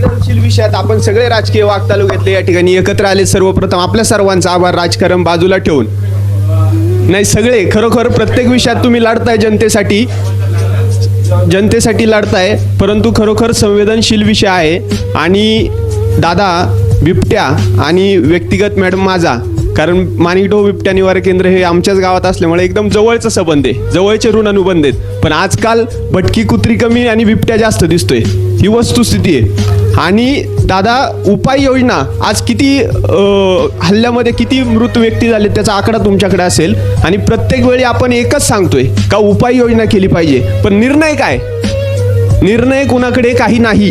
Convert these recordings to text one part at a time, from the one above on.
संवेदनशील विषयात आपण सगळे राजकीय वाक तालुक्यातले या ठिकाणी एकत्र आले सर्वप्रथम आपल्या सर्वांचा आभार राजकारण बाजूला ठेवून. नाही सगळे खरोखर प्रत्येक विषयात तुम्ही लढताय जनतेसाठी. जनतेसाठी लढताय परंतु खरोखर संवेदनशील विषय आहे. आणि दादा बिबट्या आणि व्यक्तिगत मॅडम माझा कारण माणिकडो बिबट्या निवारण केंद्र हे आमच्याच गावात असल्यामुळे एकदम जवळचं संबंध आहे. जवळचे ऋण अनुबंध आहेत. पण आजकाल भटकी कुत्री कमी आणि बिबट्या जास्त दिसतोय. ही वस्तुस्थिती आहे. आणि दादा उपाययोजना आज किती हल्ल्यामध्ये किती मृत व्यक्ती झाले त्याचा आकडा तुमच्याकडे असेल. आणि प्रत्येक वेळी आपण एकच सांगतोय का उपाययोजना केली पाहिजे. पण निर्णय काय? निर्णय कुणाकडे? काही नाही.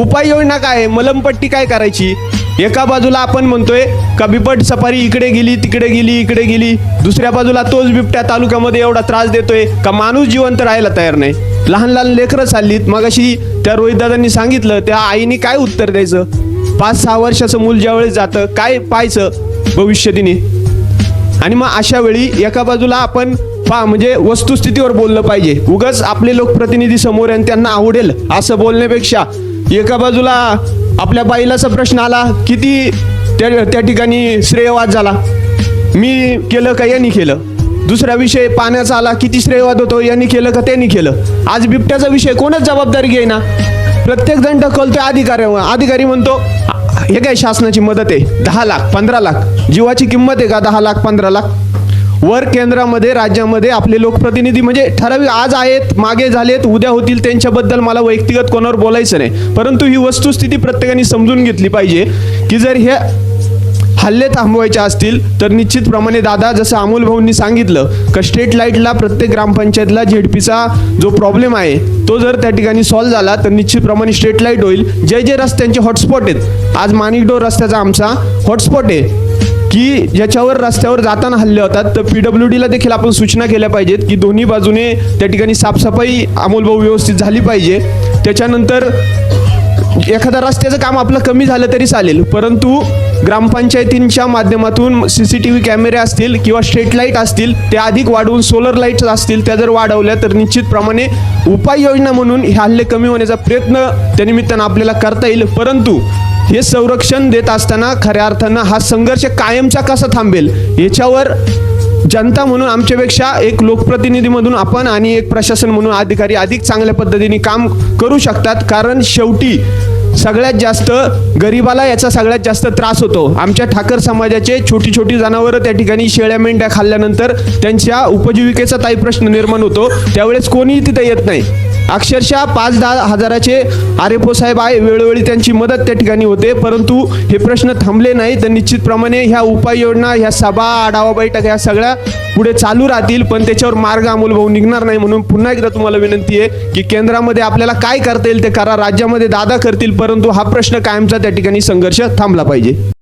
उपाययोजना काय? आहे? मलमपट्टी काय करायची? एका बाजूला आपण म्हणतोय का बिबट सफारी इकडे गेली तिकडे गेली इकडे गेली. दुसऱ्या बाजूला तोच बिबट्या तालुक्यामध्ये एवढा त्रास देतोय का माणूस जिवंत राहायला तयार नाही. लहान लहान लेकरं चाललीत. मग अशी त्या रोहितदादांनी सांगितलं त्या आईने काय उत्तर द्यायचं? पाच सहा वर्षाचं मूल ज्यावेळेस जातं काय पाहायचं भविष्यदिनी? आणि मग अशा वेळी एका बाजूला आपण पा म्हणजे वस्तुस्थितीवर बोललं पाहिजे. उगाच आपले लोकप्रतिनिधी समोर आणि त्यांना आवडेल असं बोलण्यापेक्षा एका बाजूला आपल्या बाईलाचा प्रश्न आला किती त्या त्या ठिकाणी श्रेयवाद झाला? मी केलं का यांनी केलं? दुसरा विषय पाण्याचा आला किती श्रेयवाद होतो यांनी केलं का त्यांनी केलं? आज बिबट्याचा विषय कोणच जबाबदारी घेईना. प्रत्येक जण ढकलतोय अधिकारी अधिकारी म्हणतो हे काय शासनाची मदत आहे? दहा लाख पंधरा लाख. जीवाची किंमत आहे का दहा लाख पंधरा लाख? वर केंद्रामध्ये राज्यामध्ये आपले लोकप्रतिनिधी म्हणजे ठराविक आज आहेत मागे झालेत उद्या होतील त्यांच्याबद्दल मला वैयक्तिगत कोणावर बोलायचं नाही. परंतु ही वस्तुस्थिती प्रत्येकाने समजून घेतली पाहिजे की जर ह्या हल्ले थांबवायचे असतील तर निश्चितप्रमाणे दादा जसं अमोल भाऊंनी सांगितलं का स्ट्रीट लाईटला प्रत्येक ग्रामपंचायतला झेडपीचा जो प्रॉब्लेम आहे तो जर त्या ठिकाणी सॉल्व्ह झाला तर निश्चितप्रमाणे स्ट्रीट लाइट होईल. जे जे रस्त्यांचे हॉटस्पॉट आहेत. आज माणिकडोर रस्त्याचा आमचा हॉटस्पॉट आहे. की ज्याच्यावर रस्त्यावर जाताना हल्ले होतात तर पी डब्ल्यू डीला देखील आपण सूचना केल्या पाहिजेत की दोन्ही बाजूने त्या ठिकाणी साफसफाई अमोलभाऊ व्यवस्थित झाली पाहिजे. त्याच्यानंतर एखादा रस्त्याचं काम आपलं कमी झालं तरी चालेल परंतु ग्रामपंचायतींच्या माध्यमातून सी सी टी व्ही कॅमेरे असतील किंवा स्ट्रीट लाइट असतील त्या अधिक वाढवून सोलर लाईट्स असतील त्या जर वाढवल्या तर निश्चितप्रमाणे उपाययोजना म्हणून हे हल्ले कमी होण्याचा प्रयत्न त्यानिमित्तानं आपल्याला करता येईल. परंतु हे संरक्षण देत असताना खऱ्या अर्थानं हा संघर्ष कायमचा कसा थांबेल? याच्यावर जनता म्हणून आमच्यापेक्षा एक लोकप्रतिनिधी म्हणून आपण आणि एक प्रशासन म्हणून अधिकारी अधिक चांगल्या पद्धतीने काम करू शकतात. कारण शेवटी सगळ्यात जास्त गरिबाला याचा सगळ्यात जास्त त्रास होतो. आमच्या ठाकर समाजाचे छोटी छोटी जनावरं त्या ठिकाणी शेळ्या मेंढ्या खाल्ल्यानंतर त्यांच्या उपजीविकेचा काही प्रश्न निर्माण होतो. त्यावेळेस कोणीही तिथे येत नाही. अक्षरशः पाच दहा हजाराचे आरेपो साहेब आहे वेळोवेळी त्यांची मदत त्या ठिकाणी होते. परंतु हे प्रश्न थांबले नाही. तर निश्चितप्रमाणे ह्या उपाययोजना ह्या सभा आढावा बैठक ह्या सगळ्या पुढे चालू राहतील पण त्याच्यावर मार्ग अमोल निघणार नाही म्हणून पुन्हा एकदा तुम्हाला विनंती आहे की केंद्रामध्ये आपल्याला काय करता येईल ते करा राज्यामध्ये दादा करतील परंतु हा प्रश्न कायमचा त्या ठिकाणी संघर्ष थांबला पाहिजे.